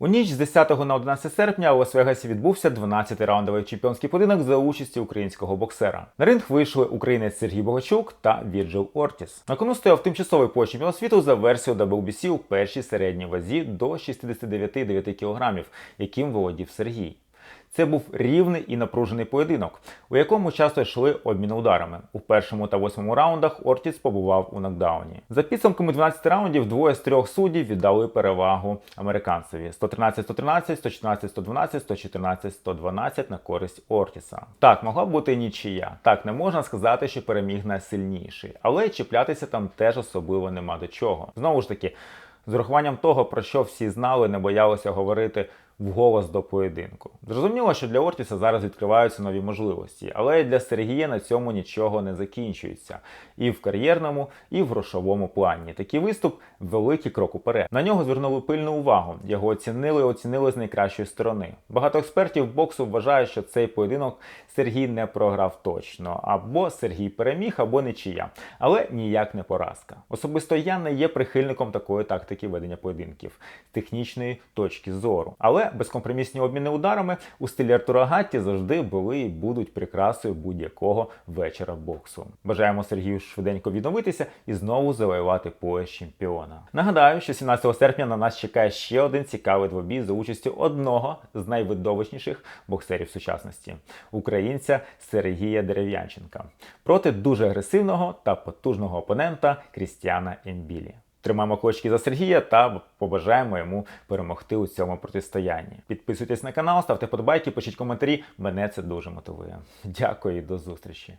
У ніч з 10 на 11 серпня у Лас-Вегасі відбувся 12-й раундовий чемпіонський поєдинок за участі українського боксера. На ринг вийшли українець Сергій Богачук та Вірджил Ортіс. На кону стояв тимчасовий пояс чемпіона світу за версією WBC у першій середній вазі до 69,9 кг, яким володів Сергій. Це був рівний і напружений поєдинок, у якому часто йшли обміни ударами. У першому та восьмому раундах Ортіс побував у нокдауні. За підсумками 12 раундів двоє з трьох суддів віддали перевагу американцеві: 113-113, 114-112, 114-112 на користь Ортіса. Так, могла б бути нічия. Так, не можна сказати, що переміг найсильніший, але чіплятися там теж особливо нема до чого. Знову ж таки, з урахуванням того, про що всі знали, не боялися говорити вголос до поєдинку. Зрозуміло, що для Ортіса зараз відкриваються нові можливості, але для Сергія на цьому нічого не закінчується. І в кар'єрному, і в грошовому плані. Такий виступ великий крок уперед. На нього звернули пильну увагу. Його оцінили, оцінили з найкращої сторони. Багато експертів боксу вважають, що цей поєдинок Сергій не програв точно, або Сергій переміг, або нічия. Але ніяк не поразка. Особисто я не є прихильником такої тактики ведення поєдинків з технічної точки зору. Але безкомпромісні обміни ударами у стилі Артура Гатті завжди були і будуть прикрасою будь-якого вечора боксу. Бажаємо Сергію швиденько відновитися і знову завоювати пояс чемпіона. Нагадаю, що 17 серпня на нас чекає ще один цікавий двобій за участю одного з найвидовищніших боксерів сучасності українця Сергія Дерев'янченка проти дуже агресивного та потужного опонента Крістіана Ембілі. Тримаємо кулачки за Сергія та побажаємо йому перемогти у цьому протистоянні. Підписуйтесь на канал, ставте подобайки, пишіть коментарі. Мене це дуже мотивує. Дякую і до зустрічі.